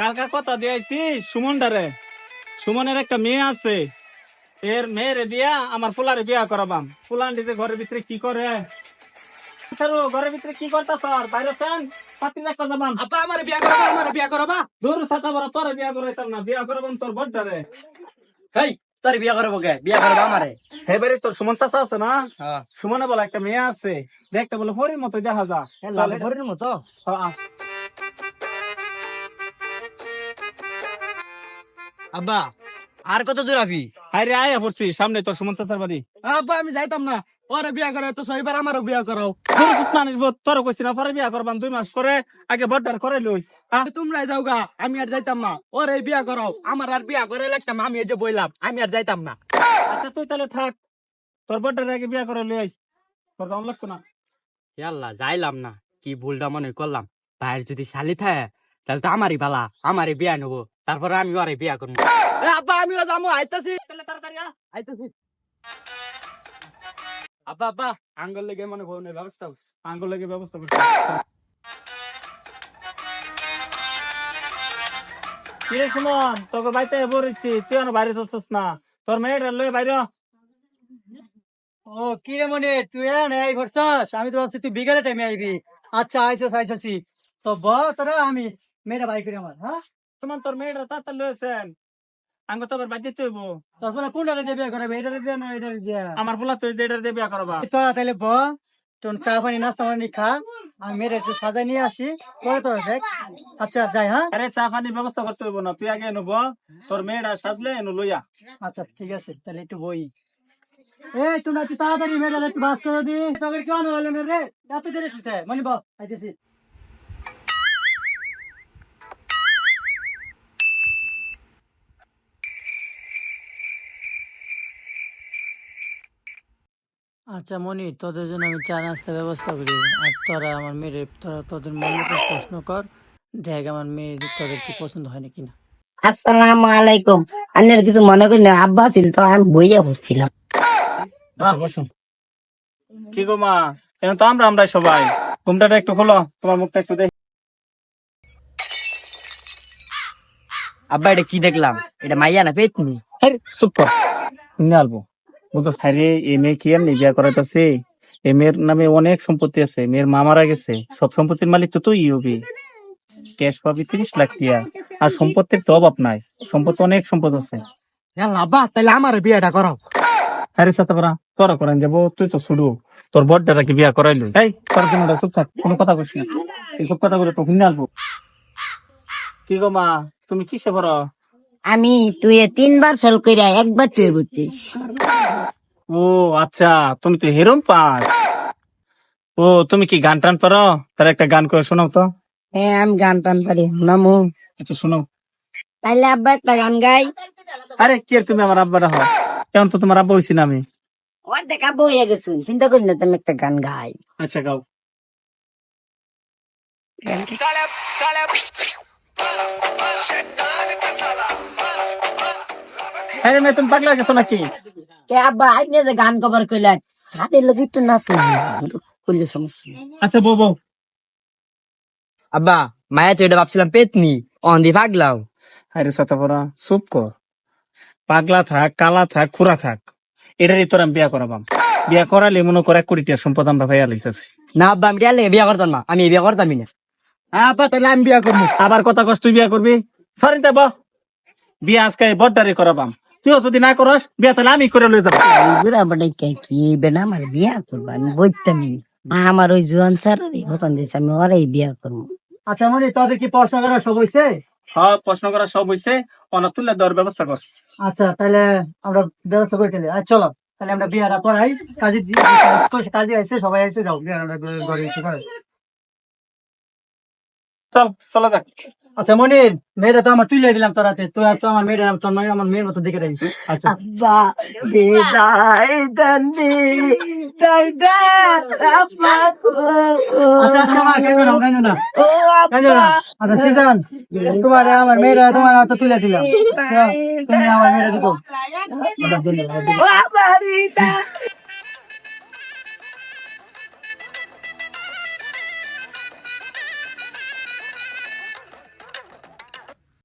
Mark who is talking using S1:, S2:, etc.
S1: কালকা কথা দিয়েছি সুমনটারে। সুমনের একটা মেয়ে আছে। এর মেয়েরে দিয়া আমার ফুলারে বিয়া করাবাম। ফুলান দিতে ঘরের ভিতরে কি করে? ঘরের ভিতরে কি বাইরে চান পাতি যাবাম
S2: আমার বিয়া করবা আমার বিয়া করবা।
S1: দূর সাতা বড় তোর বিয়া করাইতাম না বিয়া করাবাম তোর
S2: হেই তোর বিয়া করব কে? বিয়া করবা আমারে?
S1: হে বাড়ি তোর সুমন চাচা আছে না?
S2: হ্যাঁ।
S1: সুমনে বলে একটা মেয়ে আছে। দেখতে বলে হরির মতো দেখা যা
S2: ঘরের মতো? আব্বা আর কত দূর আবি?
S1: আরে আয়া পড়ছি সামনে তোর সুমন চাচার বাড়ি।
S2: আব্বা আমি যাইতাম না। ওরে বিয়া করে তো সইবার আমারও বিয়া করাও।
S1: বউ, তোর কইছি না পরে বিয়া করবাম দুই মাস পরে আগে বড়টার করে লই?
S2: তোমরাই যাও গা আমি আর যাইতাম না। ওরে বিয়া করাও আমার আর বিয়া করে লাগতাম আমি এই যে বইলাম আমি আর যাইতাম না।
S1: আচ্ছা তুই তাহলে থাক তোর বড়টার আগে বিয়া করে লই আই। তোর গাম লাগতো না?
S2: আল্লাহ যাইলাম না কি ভুলটা মনে করলাম। ভাইয়ের যদি শালি থাকে তাহলে তো আমারই বালা, আমারই বিয়া নেব। তারপরে আমি ওরে বিয়া করব। আব্বা, আমিও যাব, আইতাছি।
S1: তাহলে তাড়াতাড়ি।
S2: আইতাছি। আব্বা আব্বা, আঙ্গল লেগে মনে ভবনের ব্যবস্থা হচ্ছে
S1: আঙ্গুল লেগে ব্যবস্থা করছি। কি রে সুমন, তোকে বাইতে বলেছি তুই আর বাইরে যাচ্ছিস না। তোর মেয়েটা লই বাইরে।
S3: ও, কি রে মনে, তুই এন এই ভরসাস আমি তো ভাবছি তুই বিকেলে টাইমে আইবি। আচ্ছা আইসস, আইসসি। তো ব তোরা আমি মেয়েটা বাই করি আমার হ্যাঁ?
S1: সুমন তোর মেয়েটা তাড়াতাড়ি লইছেন। আঙ্গ তো আবার বাজে তুইব
S3: তোর ফলে কোনটা দিয়ে বিয়ে করাবে? এটা দিয়ে না এটা দিয়ে?
S1: আমার ফুলা তুই যে এটার দিয়ে বিয়া করবা।
S3: তোরা তাহলে ব তোর চা পানি নাস্তা পানি খা। আমি মেয়েটা একটু সাজাই নিয়ে আসি। পরে তোর দেখ। আচ্ছা যাই হ্যাঁ?
S1: আরে চা পানির ব্যবস্থা করতে হইব না তুই আগে নেব তোর মেয়েটা সাজলে এনু লইয়া।
S3: আচ্ছা ঠিক আছে তাহলে একটু বই। এই তোমরা একটু তাড়াতাড়ি মেয়েটা একটু বাস করে দি তোকে কেন হলো না রে? এত দেরি মনি বা আইতেছি। আচ্ছা মনি তোদের জন্য আমি চা নাস্তার ব্যবস্থা করি। আর তোরা আমার মেয়ের তোরা তোদের মন মতো প্রশ্ন কর। দেখ আমার মেয়ের তোদের কি পছন্দ হয় নাকি না।
S4: আসসালামু আলাইকুম। আন্নের কিছু মনে করি না আব্বা ছিল তো আমি বইয়া পড়ছিলাম।
S1: আচ্ছা কি গো মা? এখন তো আমরা আমরা সবাই। ঘুমটাটা একটু খোলো তোমার মুখটা একটু দেখ।
S2: আব্বা এটা কি দেখলাম? এটা মাইয়া না পেতনি?
S1: আরে চুপ কর। নিয়ে আলবো বুঝতো আরে এই মেয়ে কি এমনি বিয়া করাইতেছে? এই মেয়ের নামে অনেক সম্পত্তি আছে মেয়ের মা মারা গেছে সব সম্পত্তির মালিক তো তুই হবি ক্যাশ পাবি তিরিশ লাখ টিয়া আর সম্পত্তির তো অভাব নাই সম্পত্তি অনেক সম্পদ আছে।
S2: তাহলে আমার বিয়াটা করাও।
S1: সাথে করা তোরা করেন যাব তুই তো শুরু। তোর বড়টা কি বিয়া করাইলো? এই তোর জন্য চুপ থাক কোনো কথা কইস না। এইসব কথা বলে তো কিনে আনব কি গো মা তুমি কিসে বড়
S4: আমি তুই তিনবার ফেল কইরা একবার তুই ভর্তিস
S1: ও আচ্ছা তুমি তো হেরম পাস। ও তুমি কি গান টান পারো? তার একটা গান করে শোনাও তো।
S4: হ্যাঁ আমি গান টান পারি নামু
S1: আচ্ছা শোনাও।
S4: তাইলে আব্বা একটা গান গাই।
S1: আরে কি আর তুমি আমার আব্বাটা হও? কেমন তো তোমার আব্বা হইছি না আমি।
S4: দেখা বইয়া গেছুন চিন্তা করি না তুমি একটা গান গাই।
S1: আচ্ছা গাও। আরে মেয়ে তুমি পাগলা গেছো নাকি?
S4: কে আব্বা আইনে যে গান কভার কইলা হাতের লোক একটু নাচুন করলে সমস্যা
S1: আচ্ছা বউ বউ।
S2: আব্বা মায়া তো এটা ভাবছিলাম পেতনি অন্দি পাগলাও।
S1: আরে সাথে পড়া চুপ কর। পাগলা থাক কালা থাক খুরা থাক এটারই তোর আমি বিয়া করাবাম। বিয়া করালে মনে করে এক কোটি সম্পদ আমরা ভাইয়া লাইতেছি।
S2: না আব্বা আমি বিয়া করতাম না আমি বিয়া করতামই না। আব্বা তাহলে আমি বিয়া করব।
S1: আবার কথা কষ্ট তুই বিয়া করবি? সরি দেব বিয়া আজকে বড্ডারি করাবাম। তুইও যদি না করস বিয়া তাহলে আমি করে লই যাব।
S4: বুড়া বড় কে বেনা আমার বিয়া করব আমি বইতামি আমার ওই জোয়ান স্যার হতন দিয়েছে আমি ওরাই বিয়া করব।
S3: আচ্ছা মনি তোদের কি পড়াশোনা করা সব হয়েছে
S1: হ্যাঁ প্রশ্ন করা সব হইছে। অনাথ তুলে দেওয়ার ব্যবস্থা কর।
S3: আচ্ছা তাহলে আমরা ব্যবস্থা করে ফেলি। আর চলো। তাহলে আমরা বিয়াটা করাই। কাজে কাজে আছে সবাই আছে যাও। বিয়াটা আমরা ঘরে এসে করাই।
S1: চল চলে যাক।
S3: আচ্ছা মনির মেয়েটা তো আমার তুলে দিলাম তোরাতে তুই আর তো আমার মেয়েটা তোর মেয়ে আমার মেয়ের মতো দেখে রাখিস। আচ্ছা।
S4: আব্বা বিদায় দান্দি দাদা আব্বা
S3: আচ্ছা আচ্ছা কেন না কেন না?
S4: ও
S3: কেন আচ্ছা সিজান তোমার আমার মেয়েরা তোমার হাতে তুলে দিলাম। তুমি আমার মেয়েরা দিবো
S4: আব্বা বিদায়।